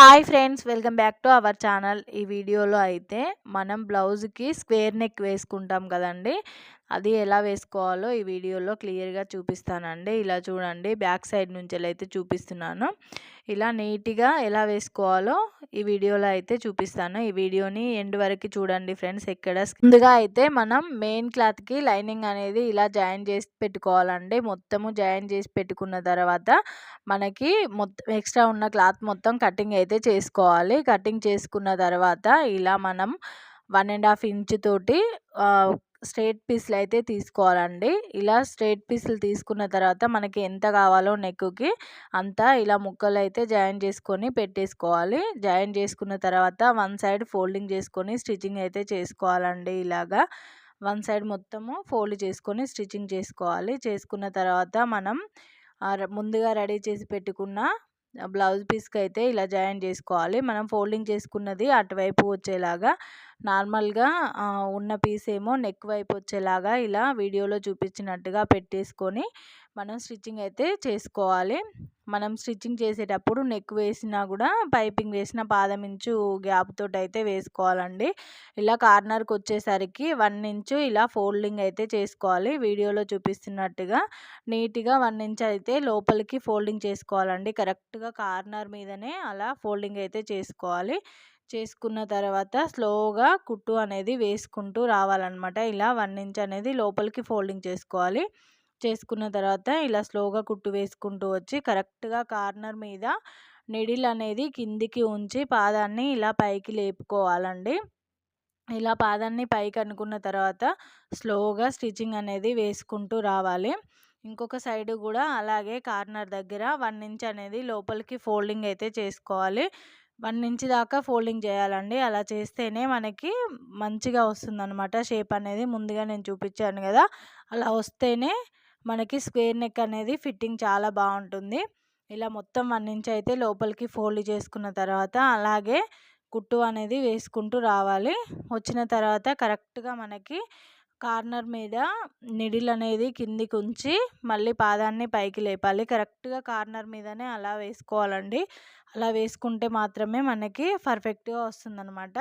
Hi friends welcome back to our channel ఈ వీడియోలో అయితే మనం బ్లౌజ్కి స్క్వేర్ నెక్ వేసుకుంటాం కదండి. అది ఎలా వేసుకోవాలో ఈ వీడియోలో క్లియర్గా చూపిస్తానండి. ఇలా చూడండి. బ్యాక్ సైడ్ నుంచి అయితే చూపిస్తున్నాను. ఇలా నీట్గా ఎలా వేసుకోవాలో ఈ వీడియోలో అయితే చూపిస్తాను. ఈ వీడియోని ఎండ్ వరకు చూడండి ఫ్రెండ్స్. ఎక్కడ ముందుగా అయితే మనం మెయిన్ క్లాత్కి లైనింగ్ అనేది ఇలా జాయిన్ చేసి పెట్టుకోవాలండి. మొత్తము జాయిన్ చేసి పెట్టుకున్న తర్వాత మనకి మొత్తం ఎక్స్ట్రా ఉన్న క్లాత్ మొత్తం కటింగ్ అయితే చేసుకోవాలి. కటింగ్ చేసుకున్న తర్వాత ఇలా మనం వన్ అండ్ హాఫ్ ఇంచ్ తోటి స్ట్రేట్ పీస్లు అయితే తీసుకోవాలండి. ఇలా స్ట్రేట్ పీసులు తీసుకున్న తర్వాత మనకి ఎంత కావాలో నెక్కుకి అంతా ఇలా ముక్కలు అయితే జాయిన్ చేసుకొని పెట్టేసుకోవాలి. జాయిన్ చేసుకున్న తర్వాత వన్ సైడ్ ఫోల్డింగ్ చేసుకొని స్టిచ్చింగ్ అయితే చేసుకోవాలండి ఇలాగా. వన్ సైడ్ మొత్తము ఫోల్డ్ చేసుకొని స్టిచ్చింగ్ చేసుకోవాలి. చేసుకున్న తర్వాత మనం ముందుగా రెడీ చేసి పెట్టుకున్న బ్లౌజ్ పీస్కి అయితే ఇలా జాయిన్ చేసుకోవాలి. మనం ఫోల్డింగ్ చేసుకున్నది అటువైపు వచ్చేలాగా నార్మల్గా ఉన్న పీస్ ఏమో నెక్ వైపు వచ్చేలాగా ఇలా వీడియోలో చూపించినట్టుగా పెట్టేసుకొని మనం స్టిచ్చింగ్ అయితే చేసుకోవాలి. మనం స్టిచ్చింగ్ చేసేటప్పుడు నెక్ వేసినా కూడా పైపింగ్ వేసిన పాదం ఇంచు గ్యాప్ అయితే వేసుకోవాలండి. ఇలా కార్నర్కి వచ్చేసరికి వన్ ఇంచు ఇలా ఫోల్డింగ్ అయితే చేసుకోవాలి. వీడియోలో చూపిస్తున్నట్టుగా నీట్గా వన్ ఇంచ్ అయితే లోపలికి ఫోల్డింగ్ చేసుకోవాలండి. కరెక్ట్గా కార్నర్ మీదనే అలా ఫోల్డింగ్ అయితే చేసుకోవాలి. చేసుకున్న తర్వాత స్లోగా కుట్టు అనేది వేసుకుంటూ రావాలన్నమాట. ఇలా వన్ ఇంచ్ అనేది లోపలికి ఫోల్డింగ్ చేసుకోవాలి. చేసుకున్న తర్వాత ఇలా స్లోగా కుట్టు వేసుకుంటూ వచ్చి కరెక్ట్గా కార్నర్ మీద నిడిల్ అనేది కిందికి ఉంచి పాదాన్ని ఇలా పైకి లేపుకోవాలండి. ఇలా పాదాన్ని పైకి అనుకున్న తర్వాత స్లోగా స్టిచ్చింగ్ అనేది వేసుకుంటూ రావాలి. ఇంకొక సైడ్ కూడా అలాగే కార్నర్ దగ్గర వన్ ఇంచ్ అనేది లోపలికి ఫోల్డింగ్ అయితే చేసుకోవాలి. వన్ ఇంచ్ దాకా ఫోల్డింగ్ చేయాలండి. అలా చేస్తేనే మనకి మంచిగా వస్తుందన్నమాట. షేప్ అనేది ముందుగా నేను చూపించాను కదా! అలా వస్తేనే మనకి స్క్వేర్ నెక్ అనేది ఫిట్టింగ్ చాలా బాగుంటుంది. ఇలా మొత్తం వన్ ఇంచ్ అయితే లోపలికి ఫోల్డ్ చేసుకున్న తర్వాత అలాగే కుట్టు అనేది వేసుకుంటూ రావాలి. వచ్చిన తర్వాత కరెక్ట్గా మనకి కార్నర్ మీద నిడిల్ అనేది కిందికి ఉంచి మళ్ళీ పాదాన్ని పైకి లేపాలి. కరెక్ట్గా కార్నర్ మీదనే అలా వేసుకోవాలండి. అలా వేసుకుంటే మాత్రమే మనకి పర్ఫెక్ట్గా వస్తుందన్నమాట.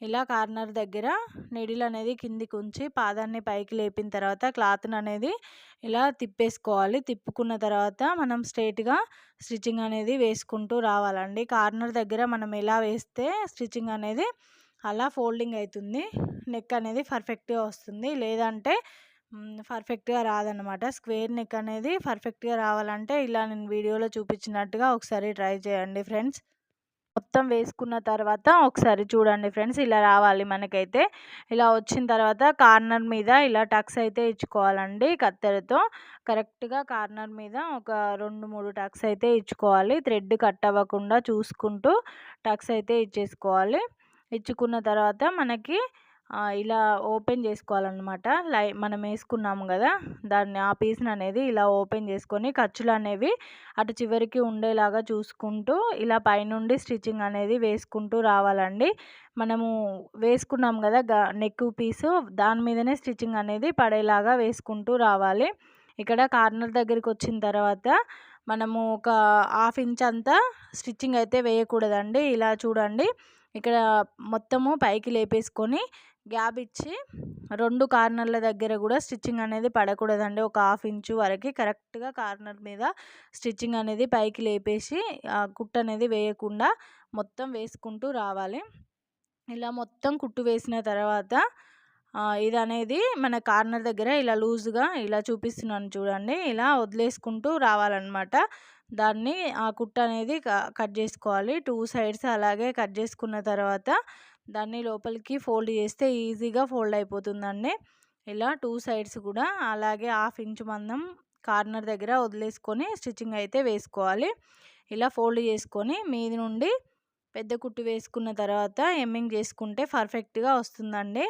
ఇలా కార్నర్ దగ్గర నిడిల్ అనేది కిందికి ఉంచి పాదాన్ని పైకి లేపిన తర్వాత క్లాత్ని అనేది ఇలా తిప్పేసుకోవాలి. తిప్పుకున్న తర్వాత మనం స్ట్రైట్గా స్టిచ్చింగ్ అనేది వేసుకుంటూ రావాలండి. కార్నర్ దగ్గర మనం ఎలా వేస్తే స్టిచ్చింగ్ అనేది అలా ఫోల్డింగ్ అవుతుంది నెక్ అనేది పర్ఫెక్ట్గా వస్తుంది. లేదంటే పర్ఫెక్ట్గా రాదనమాట స్క్వేర్ నెక్ అనేది పర్ఫెక్ట్గా రావాలంటే ఇలా నేను వీడియోలో చూపించినట్టుగా ఒకసారి ట్రై చేయండి ఫ్రెండ్స్. మొత్తం వేసుకున్న తర్వాత ఒకసారి చూడండి ఫ్రెండ్స్ ఇలా రావాలి మనకైతే. ఇలా వచ్చిన తర్వాత కార్నర్ మీద ఇలా టక్స్ అయితే ఇచ్చుకోవాలండి కత్తెరతో. కరెక్ట్గా కార్నర్ మీద ఒక రెండు మూడు టక్స్ అయితే ఇచ్చుకోవాలి. థ్రెడ్ కట్ అవ్వకుండా చూసుకుంటూ టక్స్ అయితే ఇచ్చేసుకోవాలి. ఇచ్చుకున్న తర్వాత మనకి ఇలా ఓపెన్ చేసుకోవాలన్నమాట. లై మనం వేసుకున్నాము కదా దాన్ని ఆ పీస్ని అనేది ఇలా ఓపెన్ చేసుకొని ఖర్చులు అనేవి అటు చివరికి ఉండేలాగా చూసుకుంటూ ఇలా పైనుండి స్టిచ్చింగ్ అనేది వేసుకుంటూ రావాలండి. మనము వేసుకున్నాం కదా నెక్ పీసు దాని మీదనే స్టిచ్చింగ్ అనేది పడేలాగా వేసుకుంటూ రావాలి. ఇక్కడ కార్నర్ దగ్గరికి వచ్చిన తర్వాత మనము ఒక హాఫ్ ఇంచ్ అంతా స్టిచ్చింగ్ అయితే వేయకూడదండి. ఇలా చూడండి. ఇక్కడ మొత్తము పైకి లేపేసుకొని గ్యాప్ ఇచ్చి రెండు కార్నర్ల దగ్గర కూడా స్టిచ్చింగ్ అనేది పడకూడదండి. ఒక హాఫ్ ఇంచు వరకు కరెక్ట్గా కార్నర్ మీద స్టిచ్చింగ్ అనేది పైకి లేపేసి కుట్టు అనేది వేయకుండా మొత్తం వేసుకుంటూ రావాలి. ఇలా మొత్తం కుట్టు వేసిన తర్వాత ఇది అనేది మన కార్నర్ దగ్గర ఇలా లూజ్గా ఇలా చూపిస్తున్నాను చూడండి. ఇలా వదిలేసుకుంటూ రావాలన్నమాట. దాన్ని ఆ కుట్ట అనేది కట్ చేసుకోవాలి. టూ సైడ్స్ అలాగే కట్ చేసుకున్న తర్వాత దాన్ని లోపలికి ఫోల్డ్ చేస్తే ఈజీగా ఫోల్డ్ అయిపోతుందండి. ఇలా టూ సైడ్స్ కూడా అలాగే హాఫ్ ఇంచ్ మందం కార్నర్ దగ్గర వదిలేసుకొని స్టిచ్చింగ్ అయితే వేసుకోవాలి. ఇలా ఫోల్డ్ చేసుకొని మీది నుండి పెద్ద కుట్టు వేసుకున్న తర్వాత ఎమ్మింగ్ చేసుకుంటే పర్ఫెక్ట్గా వస్తుందండి.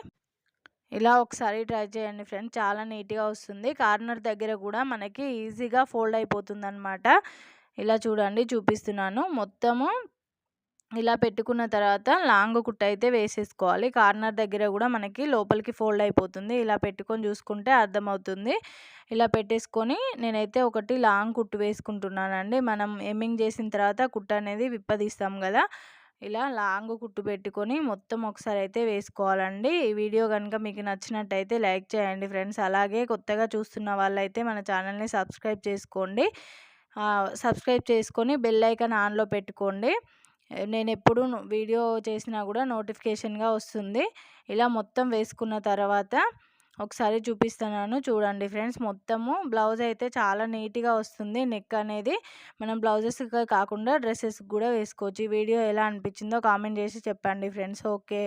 ఇలా ఒకసారి ట్రై చేయండి ఫ్రెండ్స్. చాలా నీట్గా వస్తుంది. కార్నర్ దగ్గర కూడా మనకి ఈజీగా ఫోల్డ్ అయిపోతుంది అనమాట ఇలా చూడండి చూపిస్తున్నాను. మొత్తము ఇలా పెట్టుకున్న తర్వాత లాంగ్ కుట్ట అయితే వేసేసుకోవాలి. కార్నర్ దగ్గర కూడా మనకి లోపలికి ఫోల్డ్ అయిపోతుంది. ఇలా పెట్టుకొని చూసుకుంటే అర్థమవుతుంది. ఇలా పెట్టేసుకొని నేనైతే ఒకటి లాంగ్ కుట్టు వేసుకుంటున్నానండి. మనం ఎమ్మింగ్ చేసిన తర్వాత కుట్ట అనేది విప్పదీస్తాం కదా. ఇలా లాంగ్ కుట్టు పెట్టుకొని మొత్తం ఒకసారి అయితే వేసుకోవాలండి. ఈ వీడియో కనుక మీకు నచ్చినట్టయితే లైక్ చేయండి ఫ్రెండ్స్. అలాగే కొత్తగా చూస్తున్న వాళ్ళైతే మన ఛానల్ని సబ్స్క్రైబ్ చేసుకోండి. సబ్స్క్రైబ్ చేసుకొని బెల్ ఐకాన్ ఆన్లో పెట్టుకోండి. నేను ఎప్పుడు వీడియో చేసినా కూడా నోటిఫికేషన్గా వస్తుంది. ఇలా మొత్తం వేసుకున్న తర్వాత ఒకసారి చూపిస్తున్నాను. చూడండి ఫ్రెండ్స్ మొత్తము బ్లౌజ్ అయితే చాలా నీట్గా వస్తుంది. నెక్ అనేది మనం బ్లౌజెస్ కాకుండా డ్రెస్సెస్ కూడా వేసుకోవచ్చు. ఈ వీడియో ఎలా అనిపించిందో కామెంట్ చేసి చెప్పండి ఫ్రెండ్స్. ఓకే.